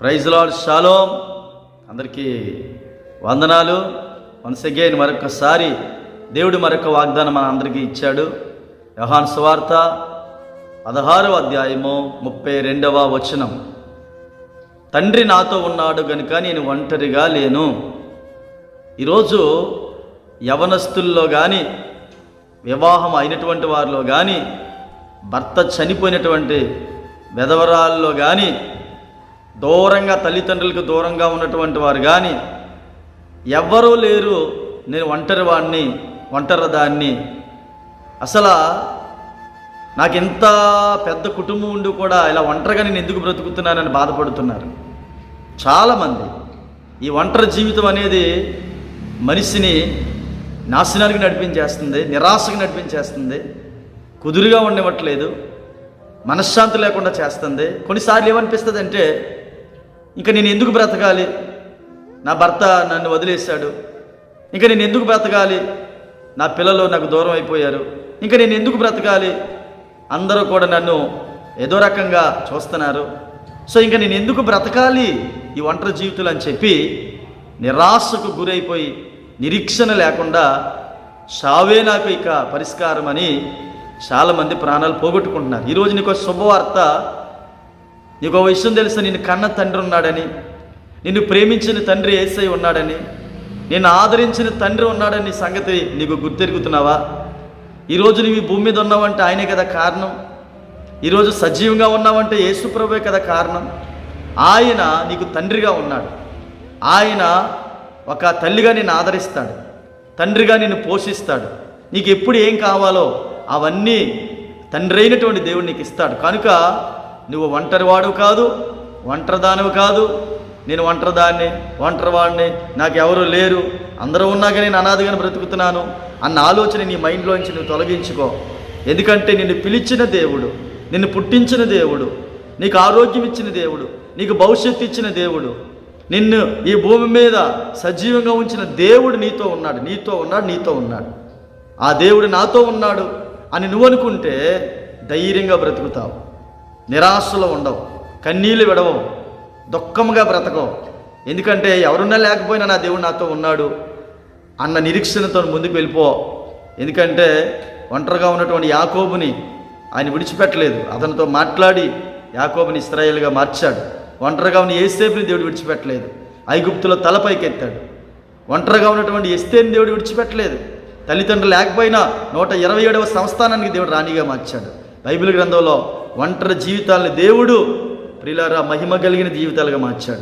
Praise lord shalom. అందరికీ వందనాలు. Once again మరొకసారి దేవుడు మరొక వాగ్దానం మన అందరికీ ఇచ్చాడు. యహాన్ సువార్త పదహారవ అధ్యాయము ముప్పై రెండవ వచనం. తండ్రి నాతో ఉన్నాడు గనుక నేను ఒంటరిగా లేను. ఈరోజు యవనస్తుల్లో కానీ వివాహం అయినటువంటి వారిలో కానీ భర్త చనిపోయినటువంటి వెధవరాల్లో కానీ దూరంగా తల్లిదండ్రులకు దూరంగా ఉన్నటువంటి వారు కానీ ఎవ్వరూ లేరు. నేను ఒంటరి వాడిని ఒంటరి దాన్ని. అసలు నాకు ఎంత పెద్ద కుటుంబం ఉండి కూడా ఇలా ఒంటరిగా నేను ఎందుకు బ్రతుకుతున్నానని బాధపడుతున్నారు. చాలామంది ఈ ఒంటరి జీవితం అనేది మనిషిని నాశనానికి నడిపించేస్తుంది నిరాశకు నడిపించేస్తుంది కుదురుగా ఉండవట్లేదు మనశ్శాంతి లేకుండా చేస్తుంది. కొన్నిసార్లు ఏమనిపిస్తుంది అంటే ఇంకా నేను ఎందుకు బ్రతకాలి? నా భర్త నన్ను వదిలేశాడు. ఇంకా నేను ఎందుకు బ్రతకాలి? నా పిల్లలు నాకు దూరం అయిపోయారు. ఇంకా నేను ఎందుకు బ్రతకాలి? అందరూ కూడా నన్ను ఏదో రకంగా చూస్తున్నారు. సో ఇంకా నేను ఎందుకు బ్రతకాలి? ఈ ఒంటరి జీవితాలు అని చెప్పి నిరాశకు గురైపోయి నిరీక్షణ లేకుండా షావే నాకు ఇక పరిష్కారం అని చాలామంది ప్రాణాలు పోగొట్టుకుంటున్నారు. ఈరోజు నీకు ఒక శుభవార్త నీకు ఒక విషయం తెలుసు నేను కన్న తండ్రి ఉన్నాడని నిన్ను ప్రేమించిన తండ్రి ఏసై ఉన్నాడని నేను ఆదరించిన తండ్రి ఉన్నాడని సంగతి నీకు గుర్తెరుగుతున్నావా? ఈరోజు నీవు భూమి మీద ఉన్నావంటే ఆయనే కదా కారణం. ఈరోజు సజీవంగా ఉన్నావంటే యేసుప్రభే కదా కారణం. ఆయన నీకు తండ్రిగా ఉన్నాడు. ఆయన ఒక తల్లిగా నిన్ను ఆదరిస్తాడు. తండ్రిగా నిన్ను పోషిస్తాడు. నీకు ఎప్పుడు ఏం కావాలో అవన్నీ తండ్రి అయినటువంటి దేవుడు నీకు ఇస్తాడు. కనుక నువ్వు ఒంటరివాడు కాదు ఒంటరిదానివి కాదు. నేను ఒంటరిదాన్ని ఒంటరివాడిని నాకు ఎవరు లేరు. అందరూ ఉన్నాక నేను అనాథగానే బ్రతుకుతున్నాను అన్న ఆలోచన నీ మైండ్లోంచి నువ్వు తొలగించుకో. ఎందుకంటే నిన్ను పిలిచిన దేవుడు నిన్ను పుట్టించిన దేవుడు నీకు ఆరోగ్యం ఇచ్చిన దేవుడు నీకు భవిష్యత్తు ఇచ్చిన దేవుడు నిన్ను ఈ భూమి మీద సజీవంగా ఉంచిన దేవుడు నీతో ఉన్నాడు నీతో ఉన్నాడు నీతో ఉన్నాడు. ఆ దేవుడు నాతో ఉన్నాడు అని నువ్వు అనుకుంటే ధైర్యంగా బ్రతుకుతావు. నిరాశలో ఉండవు కన్నీళ్ళు విడవవు దుఃఖముగా బ్రతకవు. ఎందుకంటే ఎవరున్నా లేకపోయినా నా దేవుడు నాతో ఉన్నాడు అన్న నిరీక్షణతో ముందుకు వెళ్ళిపో. ఎందుకంటే ఒంటరిగా ఉన్నటువంటి యాకోబుని ఆయన విడిచిపెట్టలేదు. అతనితో మాట్లాడి యాకోబుని ఇస్రాయేల్గా మార్చాడు. ఒంటరిగా ఉన్న ఏసేపుని దేవుడు విడిచిపెట్టలేదు. ఐగుప్తులో తలపైకెత్తాడు ఒంటరిగా ఉన్నటువంటి ఎస్తేని దేవుడు విడిచిపెట్టలేదు. తల్లిదండ్రులు లేకపోయినా నూట ఇరవై ఏడవ సంస్థానానికి దేవుడు రాణిగా మార్చాడు. బైబిల్ గ్రంథంలో ఒంటరి జీవితాలని దేవుడు ప్రిలారా మహిమ కలిగిన జీవితాలుగా మార్చాడు.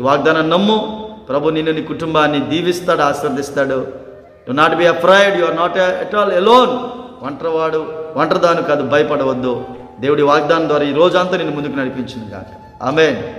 ఈ వాగ్దానం నమ్ము. ప్రభు నిన్ను నీ కుటుంబాన్ని దీవిస్తాడు ఆశీర్దిస్తాడు do not be afraid you are not at all alone ఒంటరివాడు ఒంటరిదాను కాదు భయపడవద్దు. దేవుడి వాగ్దానం ద్వారా ఈ రోజంతా నిన్ను ముందుకు నడిపించింది కాక ఆమె